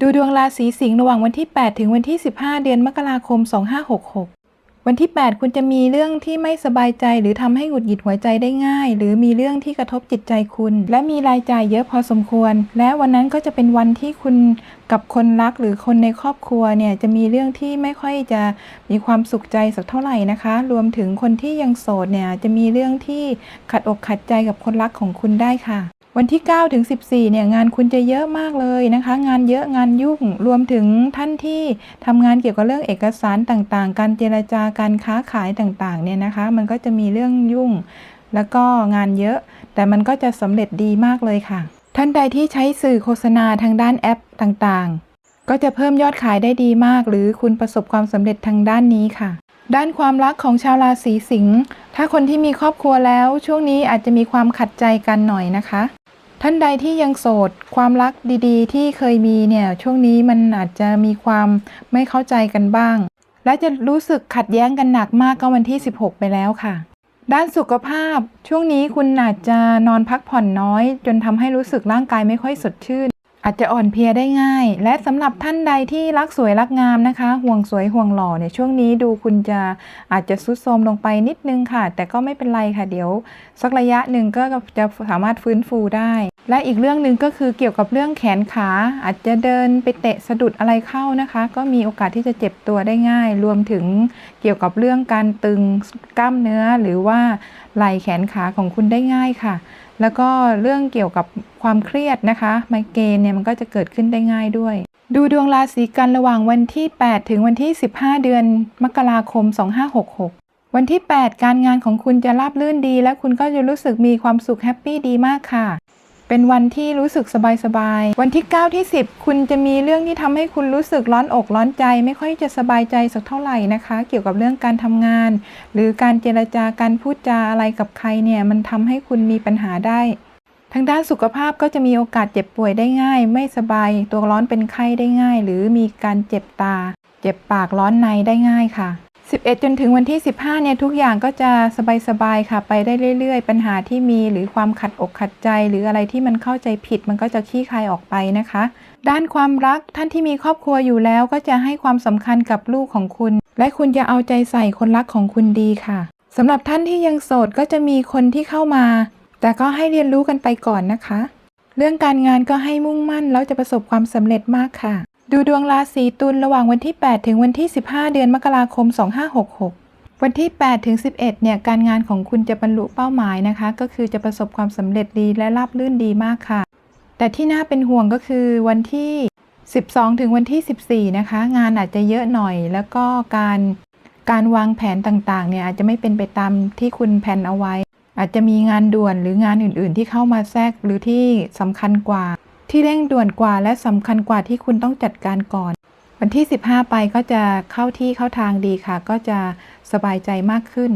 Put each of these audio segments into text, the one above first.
ดูดวงราศีสิงห์ระหว่างวันที่ 8 ถึงวันที่ 15 เดือนมกราคม 2566 วันที่ 8 คุณจะมีเรื่องที่ไม่สบายใจ หรือทำให้หงุดหงิดหัวใจได้ง่าย หรือมีเรื่องที่กระทบจิตใจคุณ และมีรายจ่ายเยอะพอสมควร และวันนั้นก็จะเป็นวันที่คุณกับคนรักหรือคนในครอบครัวเนี่ยจะมีเรื่องที่ไม่ค่อยจะมีความสุขใจสักเท่าไหร่นะคะ รวมถึงคนที่ยังโสดเนี่ยจะมีเรื่องที่ขัดอกขัดใจกับคนรักของคุณได้ค่ะ วันที่ 9 ถึง 14 เนี่ยงานคุณจะเยอะมากเลยนะคะ งานเยอะงานยุ่งรวมถึงท่านที่ทำงานเกี่ยวกับเรื่องเอกสารต่างๆ การเจรจาการค้าขายต่างๆ เนี่ยนะคะ มันก็จะมีเรื่องยุ่ง แล้วก็งานเยอะ แต่มันก็จะสำเร็จดีมากเลยค่ะ ท่านใดที่ใช้สื่อโฆษณาทางด้านแอปต่างๆ ก็จะเพิ่มยอดขายได้ดีมาก หรือคุณประสบความสำเร็จทางด้านนี้ค่ะด้านความรักของชาวราศีสิงห์ ถ้าคนที่มีครอบครัวแล้ว ช่วงนี้อาจจะมีความขัดใจกันหน่อยนะคะ ท่านใดที่ยังโสดความรักดีๆ ที่เคยมีเนี่ยช่วงนี้มันอาจจะมีความไม่เข้าใจกันบ้าง และจะรู้สึกขัดแย้งกันหนักมากก็วันที่ 16 ไปแล้วค่ะ ด้านสุขภาพช่วงนี้คุณอาจจะนอนพักผ่อนน้อย จนทำให้รู้สึกร่างกายไม่ค่อยสดชื่น อาจจะอ่อนเพลียได้ง่าย และสำหรับท่านใดที่รักสวยรักงามนะคะ ห่วงสวยห่วงหล่อเนี่ยช่วงนี้ดูคุณจะอาจจะซุดโทรมลงไปนิดนึงค่ะ แต่ก็ไม่เป็นไรค่ะเดี๋ยว สักระยะหนึ่งก็จะสามารถฟื้นฟูได้ และอีกเรื่องหนึ่งก็คือเกี่ยวกับเรื่องแขนขาอาจจะเดินไปเตะสะดุดอะไรเข้านะคะ ก็มีโอกาสที่จะเจ็บตัวได้ง่าย รวมถึงเกี่ยวกับเรื่องการตึงกล้ามเนื้อหรือว่าไหล่แขนขาของคุณได้ง่ายค่ะ แล้วก็เรื่องเกี่ยวกับความเครียดนะคะไมเกรนเนี่ยมันก็จะเกิดขึ้นได้ง่ายด้วย ดูดวงราศีกันระหว่างวันที่ 8 ถึงวันที่ 15 เดือนมกราคม 2566วันที่ 8 การงานของคุณจะราบรื่นดี และคุณก็จะรู้สึกมีความสุขแฮปปี้ดีมากค่ะ เป็นวันที่รู้สึกสบายๆ วันที่ 9 ที่ 10 คุณจะมีเรื่องที่ทำให้คุณรู้สึกร้อนอกร้อนใจ ไม่ค่อยจะสบายใจสักเท่าไหร่นะคะ เกี่ยวกับเรื่องการทำงาน หรือการเจรจาการพูดจาอะไรกับใครเนี่ยมันทำให้คุณมีปัญหาได้ทางด้านสุขภาพก็จะมีโอกาสเจ็บป่วยได้ง่าย ไม่สบาย ตัวร้อนเป็นไข้ได้ง่าย หรือมีการเจ็บตา เจ็บปากร้อนในได้ง่ายค่ะ 11 จนถึงวันที่ 15 เนี่ยทุกอย่างก็จะสบายๆค่ะ ไปได้เรื่อยๆ ปัญหาที่มีหรือความขัดอกขัดใจ หรืออะไรที่มันเข้าใจผิดมันก็จะคลี่คายออกไปนะคะ ด้านความรักท่านที่มีครอบครัวอยู่แล้วก็จะให้ความสำคัญกับลูกของคุณ และคุณจะเอาใจใส่คนรักของคุณดีค่ะสำหรับท่านที่ยังโสดก็จะมีคนที่เข้ามา แต่ก็ให้เรียนรู้กันไปก่อนนะคะ เรื่องการงานก็ให้มุ่งมั่นแล้วจะประสบความสำเร็จมากค่ะ ดูดวงราศีตุลระหว่างวันที่ 8 ถึงวันที่ 15 เดือนมกราคม 2566 วันที่ 8 ถึง 11 เนี่ย การงานของคุณจะบรรลุเป้าหมายนะคะ ก็คือจะประสบความสำเร็จดีและราบรื่นดีมากค่ะ แต่ที่น่าเป็นห่วงก็คือวันที่ 12 ถึงวันที่ 14 นะคะ งานอาจจะเยอะหน่อย แล้วก็การการวางแผนต่างๆ เนี่ยอาจจะไม่เป็นไปตามที่คุณแผนเอาไว้ อาจจะมีงานด่วนหรืองานอื่น ๆ ที่เข้ามาแทรกหรือที่สำคัญกว่า ที่เร่งด่วนกว่าและสำคัญกว่าที่คุณต้องจัดการก่อน วันที่ 15 ไปก็จะเข้าที่เข้าทางดีค่ะ ก็จะสบายใจมากขึ้น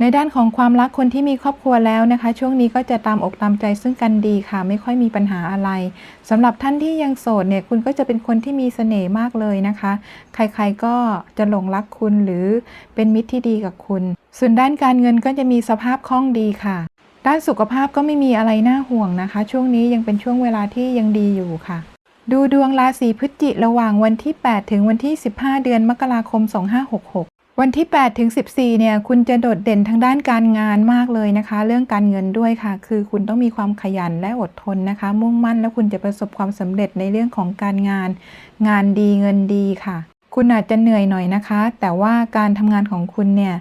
ในด้านของความรักคนที่มีครอบครัวแล้วนะคะ ช่วงนี้ก็จะตามอกตามใจซึ่งกันดีค่ะ ไม่ค่อยมีปัญหาอะไรสำหรับท่านที่ยังโสดเนี่ยคุณก็จะเป็นคนที่มีเสน่ห์มากเลยนะคะ ใครๆก็จะหลงรักคุณหรือเป็นมิตรที่ดีกับคุณ ส่วนด้านการเงินก็จะมีสภาพคล่องดีค่ะ ด้านสุขภาพก็ไม่มีอะไรน่าห่วงนะคะ ช่วงนี้ยังเป็นช่วงเวลาที่ยังดีอยู่ค่ะ ดูดวงราศีพฤศจิระหว่างวันที่ 8 ถึงวันที่ 15 เดือนมกราคม 2566วันที่ 8 ถึง 14 เนี่ย คุณจะโดดเด่นทางด้านการงานมากเลยนะคะ เรื่องการเงินด้วยค่ะ คือคุณต้องมีความขยันและอดทนนะคะ มุ่งมั่นแล้วคุณจะประสบความสำเร็จในเรื่องของการงาน งานดีเงินดีค่ะ คุณอาจจะเหนื่อยหน่อยนะคะ แต่ว่าการทำงานของคุณเนี่ย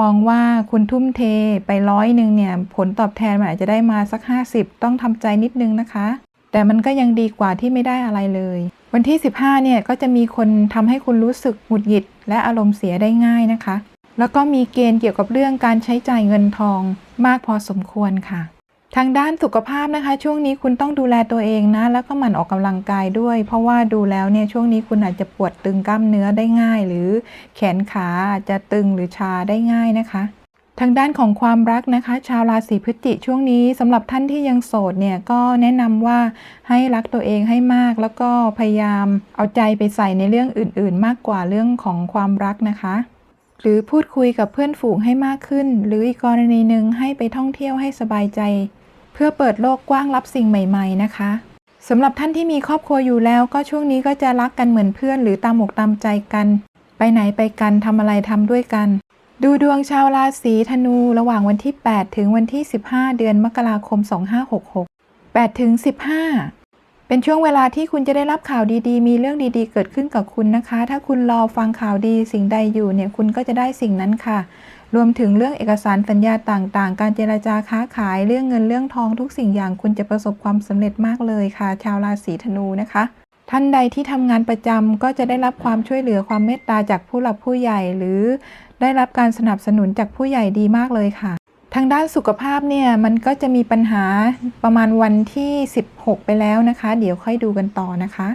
มองว่าคุณทุ่มเทไปร้อยหนึ่งเนี่ย ผลตอบแทนมันอาจจะได้มาสัก 50 ต้องทำใจนิดนึงนะคะ แต่มันก็ยังดีกว่าที่ไม่ได้อะไรเลย วันที่ 15 เนี่ยก็จะมีคนทำให้คุณรู้สึกหงุดหงิด และอารมณ์เสียได้ง่ายนะคะ แล้วก็มีเกณฑ์เกี่ยวกับเรื่องการใช้จ่ายเงินทองมากพอสมควรค่ะ ทางด้านสุขภาพนะคะ ช่วงนี้คุณต้องดูแลตัวเองนะ แล้วก็หมั่นออกกำลังกายด้วย เพราะว่าดูแล้วเนี่ยช่วงนี้คุณอาจจะปวดตึงกล้ามเนื้อได้ง่าย หรือแขนขาอาจจะตึงหรือชาได้ง่ายนะคะ ทางด้านของความรักนะคะ ชาวราศีพฤศจิช่วงนี้สำหรับท่านที่ยังโสดเนี่ยก็แนะนำว่าให้รักตัวเองให้มาก แล้วก็พยายามเอาใจไปใส่ในเรื่องอื่น ๆ มากกว่าเรื่องของความรักนะคะหรือพูดคุยกับเพื่อนฝูงให้มากขึ้น หรืออีกกรณีหนึ่งให้ไปท่องเที่ยวให้สบายใจ พื่อเปิดโลกกว้างรับสิ่งใหม่ ๆ นะคะสำหรับท่านที่มีครอบครัวอยู่แล้วก็ช่วงนี้ก็จะรักกันเหมือนเพื่อน หรือตามอกตามใจกัน ไปไหนไปกันทำอะไรทำด้วยกัน ดูดวงชาวราศีธนูระหว่างวันที่ 8 ถึงวันที่ 15 เดือนมกราคม 2566 8 ถึง 15 เป็นช่วงเวลาที่คุณจะได้รับข่าวดีๆ มีเรื่องดีๆ เกิดขึ้นกับคุณนะคะ ถ้าคุณรอฟังข่าวดีสิ่งใดอยู่เนี่ยคุณก็จะได้สิ่งนั้นค่ะ รวมถึงเรื่องเอกสารสัญญาต่างๆ การเจราจาค้าขายเรื่องเงินเรื่องทองทุกสิ่งอย่างคุณจะประสบความสำเร็จมากเลยค่ะ ชาวราศีธนูนะคะ ท่านใดที่ทำงานประจำก็จะได้รับความช่วยเหลือความเมตตาจากผู้หลักผู้ใหญ่ หรือได้รับการสนับสนุนจากผู้ใหญ่ดีมากเลยค่ะทางด้านสุขภาพเนี่ยมันก็จะมีปัญหาประมาณวันที่ 16 ไปแล้วนะคะ เดี๋ยวค่อยดูกันต่อนะคะ